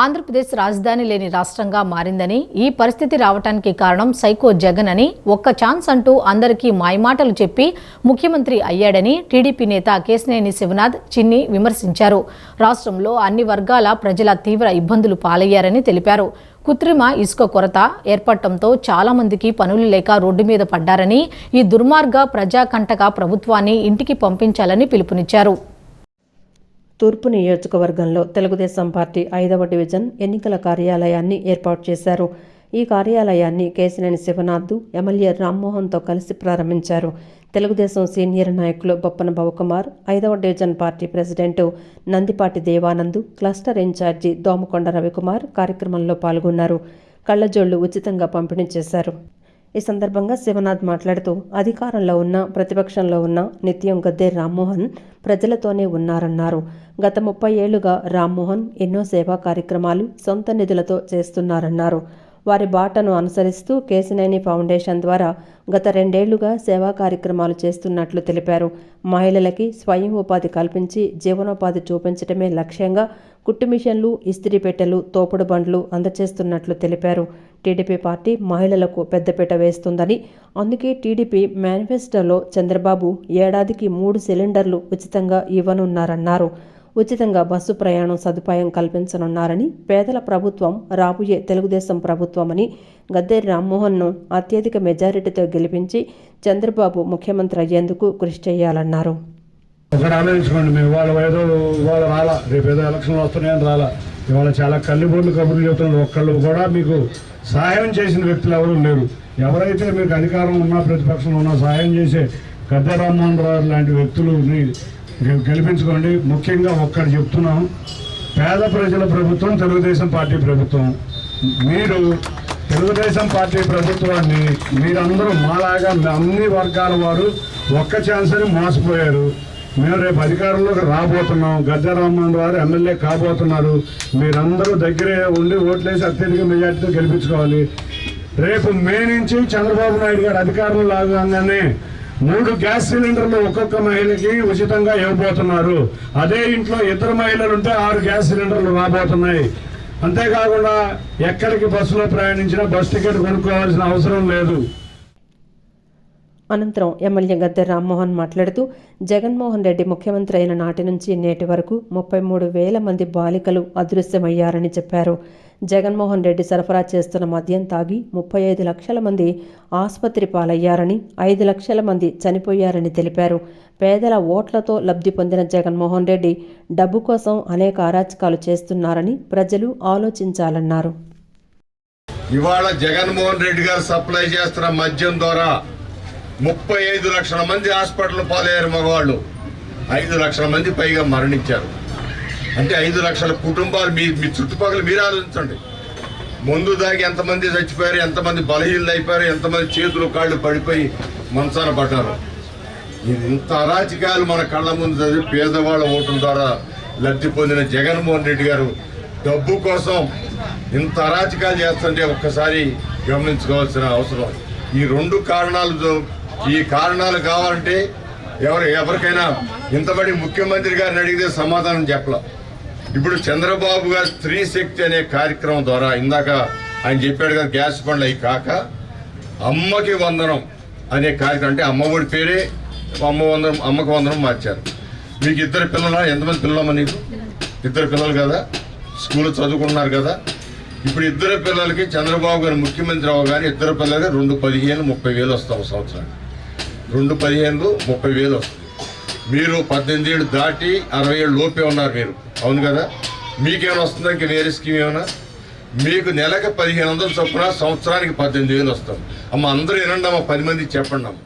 ఆంధ్రప్రదేశ్ రాజధాని లేని రాష్ట్రంగా మారిందని ఈ పరిస్థితి రావటానికి కారణం సైకో జగన్ అని ఒక్క ఛాన్స్ అంటూ అందరికీ మాయమాటలు చెప్పి ముఖ్యమంత్రి అయ్యాడని టీడీపీ నేత కేశినేని శివనాథ్ చిన్ని విమర్శించారు. రాష్ట్రంలో అన్ని వర్గాల ప్రజల తీవ్ర ఇబ్బందులు పాలయ్యారని తెలిపారు. కృత్రిమ ఇసుక కొరత ఏర్పడటంతో చాలా మందికి పనులు లేక రోడ్డు మీద పడ్డారని ఈ దుర్మార్గ ప్రజాకంటక ప్రభుత్వాన్ని ఇంటికి పంపించాలని పిలుపునిచ్చారు. తూర్పు నియోజకవర్గంలో తెలుగుదేశం పార్టీ ఐదవ డివిజన్ ఎన్నికల కార్యాలయాన్ని ఏర్పాటు చేశారు. ఈ కార్యాలయాన్ని కేసినేని శివనాథ్ ఎమ్మెల్యే రామ్మోహన్తో కలిసి ప్రారంభించారు. తెలుగుదేశం సీనియర్ నాయకులు బొప్పన భవకుమార్ ఐదవ division party president Nandipati Devanand cluster incharge Domakonda Ravikumar కార్యక్రమంలో పాల్గొన్నారు. కళ్ళజోళ్ళు ఉచితంగా పంపిణీ చేశారు. ఈ సందర్భంగా శివనాథ్ మాట్లాడుతూ అధికారంలో ఉన్న ప్రతిపక్షంలో ఉన్న నిత్యం గద్దే రామ్మోహన్ ప్రజలతోనే ఉన్నారన్నారు. గత ముప్పై ఏళ్ళుగా రామ్మోహన్ ఎన్నో సేవా కార్యక్రమాలు సొంత నిధులతో చేస్తున్నారన్నారు. వారి బాటను అనుసరిస్తూ కేసినేని ఫౌండేషన్ ద్వారా గత రెండేళ్ళుగా సేవా కార్యక్రమాలు చేస్తున్నట్లు తెలిపారు. మహిళలకి స్వయం ఉపాధి కల్పించి జీవనోపాధి చూపించడమే లక్ష్యంగా కుట్టు మిషన్లు ఇస్త్రీ పెట్టెలు తోపుడు బండ్లు అందజేస్తున్నట్లు తెలిపారు. టీడీపీ పార్టీ మహిళలకు పెద్దపీట వేస్తుందని. అందుకే టీడీపీ మేనిఫెస్టోలో చంద్రబాబు ఏడాదికి మూడు సిలిండర్లు ఉచితంగా ఇవ్వనున్నారన్నారు. ఉచితంగా బస్సు ప్రయాణం సదుపాయం కల్పించనున్నారని పేదల ప్రభుత్వం రాబోయే తెలుగుదేశం ప్రభుత్వమని గద్దె రామ్మోహన్ను అత్యధిక మెజారిటీతో గెలిపించి చంద్రబాబు ముఖ్యమంత్రి అయ్యేందుకు కృషి చేయాలన్నారు. ఒకటి ఆలోచించుకోండి మేము ఇవాళ ఏదో ఇవాళ రాలా రేపు ఏదో ఎలక్షన్లు వస్తున్నాయని రాలా. ఇవాళ చాలా కల్లిబోర్లు కబుర్లు చెబుతున్నారు ఒక్కళ్ళు కూడా మీకు సహాయం చేసిన వ్యక్తులు ఎవరు లేరు. ఎవరైతే మీకు అధికారం ఉన్నా ప్రతిపక్షంలో ఉన్నా సహాయం చేసే గద్ద రామ్మోహన్ రావు లాంటి వ్యక్తులని గెలిపించుకోండి. ముఖ్యంగా ఒక్కటి చెప్తున్నాం పేద ప్రజల ప్రభుత్వం తెలుగుదేశం పార్టీ ప్రభుత్వం. మీరు తెలుగుదేశం పార్టీ ప్రభుత్వాన్ని మీరందరూ మాలాగా అన్ని వర్గాల వారు ఒక్క ఛాన్స్ అని మోసపోయారు. మేము రేపు అధికారంలోకి రాబోతున్నాం. గద్దె రామ్మోహన్ గారు ఎమ్మెల్యే కాబోతున్నారు. మీరందరూ దగ్గరే ఉండి ఓట్లేసి అత్యధిక మెజార్టీతో గెలిపించుకోవాలి. రేపు మే నుంచి చంద్రబాబు నాయుడు గారు అధికారంలో లాగానే మూడు గ్యాస్ సిలిండర్లు ఒక్కొక్క మహిళకి ఉచితంగా ఇవ్వబోతున్నారు. అదే ఇంట్లో ఇద్దరు మహిళలు ఉంటే ఆరు గ్యాస్ సిలిండర్లు రాబోతున్నాయి. అంతేకాకుండా ఎక్కడికి బస్సులో ప్రయాణించినా బస్ టికెట్ కొనుక్కోవాల్సిన అవసరం లేదు. అనంతరం ఎమ్మెల్యే గద్దె రామ్మోహన్ మాట్లాడుతూ జగన్మోహన్ రెడ్డి ముఖ్యమంత్రి అయిన నాటి నుంచి నేటి వరకు ముప్పై మూడు వేల మంది బాలికలు అదృశ్యమయ్యారని చెప్పారు. జగన్మోహన్ రెడ్డి సరఫరా చేస్తున్న మద్యం తాగి ముప్పై ఐదు లక్షల మంది ఆసుపత్రి పాలయ్యారని ఐదు లక్షల మంది చనిపోయారని తెలిపారు. పేదల ఓట్లతో లబ్ధి పొందిన జగన్మోహన్ రెడ్డి డబ్బు కోసం అనేక అరాచకాలు చేస్తున్నారని ప్రజలు ఆలోచించాలన్నారు. ఇవాళ జగన్మోహన్ రెడ్డి గారు సప్లై చేస్తున్న మద్యం ద్వారా ముప్పై ఐదు లక్షల మంది హాస్పిటల్ పాలయ్యారు మగవాళ్ళు. ఐదు లక్షల మంది పైగా మరణించారు. అంటే ఐదు లక్షల కుటుంబాలు మీ మీ చుట్టుపక్కల మీరు ఆలోచించండి. ముందు దాగి ఎంతమంది చచ్చిపోయారు ఎంతమంది బలహీనలు అయిపోయారు ఎంతమంది చేతులు కాళ్ళు పడిపోయి మంచాన పడ్డారు. ఇంత అరాచకాలు మన కళ్ళ ముందు చదివి పేదవాళ్ళ ఓట్ల ద్వారా లబ్ధి పొందిన జగన్మోహన్ రెడ్డి గారు డబ్బు కోసం ఇంత అరాచకాలు చేస్తుంటే ఒక్కసారి గమనించుకోవాల్సిన అవసరం. ఈ రెండు కారణాలు ఈ కారణాలు కావాలంటే ఎవరు ఎవరికైనా ఇంతబడి ముఖ్యమంత్రి గారిని అడిగితే సమాధానం చెప్పలేం. ఇప్పుడు చంద్రబాబు గారు స్త్రీ శక్తి అనే కార్యక్రమం ద్వారా ఇందాక ఆయన చెప్పాడు కదా గ్యాస్ బండ్లు అవి కాక అమ్మకి వందనం అనే కార్యక్రమం అంటే అమ్మఒడి పేరే అమ్మ వందనం అమ్మకి వందనం మార్చారు. మీకు ఇద్దరు పిల్లలా? ఎంతమంది పిల్లలమ్మా నీకు? ఇద్దరు పిల్లలు కదా? స్కూల్ చదువుకుంటున్నారు కదా? ఇప్పుడు ఇద్దరు పిల్లలకి చంద్రబాబు గారు ముఖ్యమంత్రి అవ్వగానే ఇద్దరు పిల్లలకి రెండు పదిహేను ముప్పై వేలు వస్తాం సంవత్సరానికి. రెండు పదిహేను ముప్పై వేలు వస్తుంది. మీరు పద్దెనిమిది ఏళ్ళు దాటి అరవై ఏళ్ళు లోపే ఉన్నారు మీరు. అవును కదా? మీకేమైనా వస్తుందా ఇంకా వేరే స్కీమ్ ఏమైనా? మీకు నెలకు పదిహేను వందలు చొప్పున సంవత్సరానికి పద్దెనిమిది వేలు వస్తాం అమ్మ అందరూ వినండి అమ్మ పది మంది చెప్పండి అమ్మ